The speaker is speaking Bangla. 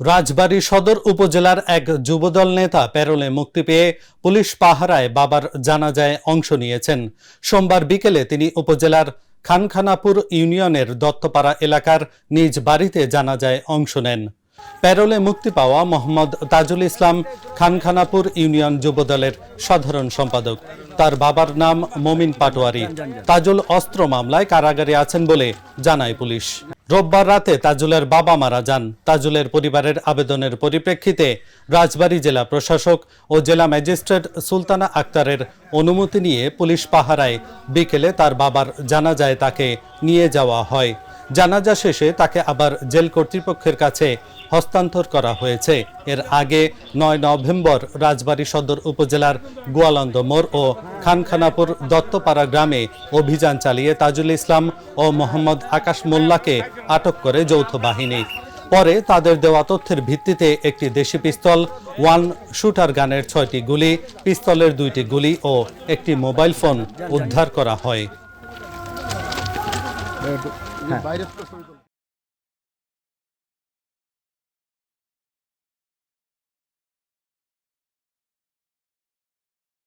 রাজবাড়ী সদর উপজেলার এক যুবদল নেতা প্যারোলে মুক্তি পেয়ে পুলিশ পাহারায় বাবার জানাজায় অংশ নিয়েছেন। সোমবার বিকেলে তিনি উপজেলার খানখানাপুর ইউনিয়নের দত্তপাড়া এলাকার নিজ বাড়িতে জানাজায় অংশ নেন। প্যারোলে মুক্তি পাওয়া মোহাম্মদ তাজুল ইসলাম খানখানাপুর ইউনিয়ন যুবদলের সাধারণ সম্পাদক। তার বাবার নাম মমিন পাটোয়ারি। তাজুল অস্ত্র মামলায় কারাগারে আছেন বলে জানায় পুলিশ। রোববার রাতে তাজুলের বাবা মারা যান। তাজুলের পরিবারের আবেদনের পরিপ্রেক্ষিতে রাজবাড়ী জেলা প্রশাসক ও জেলা ম্যাজিস্ট্রেট সুলতানা আক্তারের অনুমতি নিয়ে পুলিশ পাহারায় বিকেলে তার বাবার জানাজায় তাকে নিয়ে যাওয়া হয়। জানাজা শেষে তাকে আবার জেল কর্তৃপক্ষের কাছে হস্তান্তর করা হয়েছে। এর আগে নয় নভেম্বর রাজবাড়ী সদর উপজেলার গোয়ালন্দ মোড় ও খানখানাপুর দত্তপাড়া গ্রামে অভিযান চালিয়ে তাজুল ইসলাম ও মোহাম্মদ আকাশ মোল্লাকে আটক করে যৌথ বাহিনী। পরে তাদের দেওয়া তথ্যের ভিত্তিতে একটি দেশি পিস্তল, ওয়ান শুটার গানের ছয়টি গুলি, পিস্তলের দুইটি গুলি ও একটি মোবাইল ফোন উদ্ধার করা হয়। বাইরে